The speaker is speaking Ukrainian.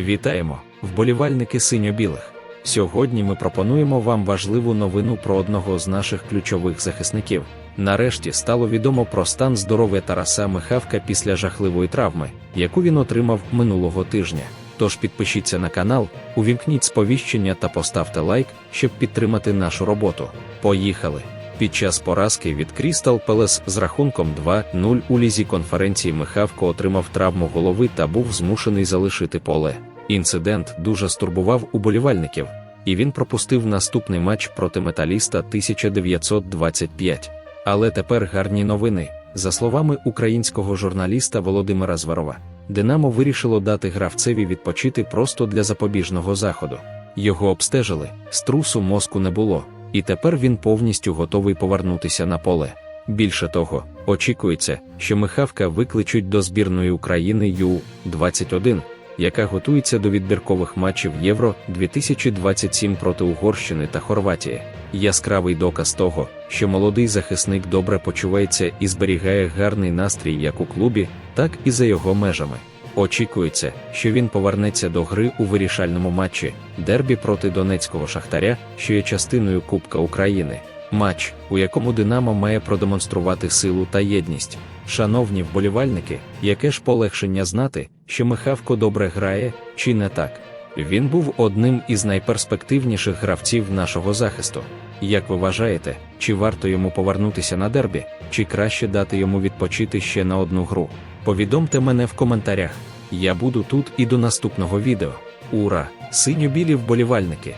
Вітаємо, вболівальники синьо-білих. Сьогодні ми пропонуємо вам важливу новину про одного з наших ключових захисників. Нарешті стало відомо про стан здоров'я Тараса Михавка після жахливої травми, яку він отримав минулого тижня. Тож підпишіться на канал, увімкніть сповіщення та поставте лайк, щоб підтримати нашу роботу. Поїхали! Під час поразки від Крістал Пелес з рахунком 2-0 у лізі конференції Михавко отримав травму голови та був змушений залишити поле. Інцидент дуже стурбував уболівальників, і він пропустив наступний матч проти металіста 1925. Але тепер гарні новини. За словами українського журналіста Володимира Зварова, Динамо вирішило дати гравцеві відпочити просто для запобіжного заходу. Його обстежили, струсу мозку не було, і тепер він повністю готовий повернутися на поле. Більше того, очікується, що Михавка викличуть до збірної України Ю-21, яка готується до відбіркових матчів Євро 2027 проти Угорщини та Хорватії. Яскравий доказ того, що молодий захисник добре почувається і зберігає гарний настрій як у клубі, так і за його межами. Очікується, що він повернеться до гри у вирішальному матчі дербі проти Донецького Шахтаря, що є частиною Кубка України. Матч, у якому Динамо має продемонструвати силу та єдність. Шановні вболівальники, яке ж полегшення знати, що Михавко добре грає, чи не так? Він був одним із найперспективніших гравців нашого захисту. Як ви вважаєте, чи варто йому повернутися на дербі, чи краще дати йому відпочити ще на одну гру? Повідомте мене в коментарях. Я буду тут і до наступного відео. Ура! Синьо-білі вболівальники!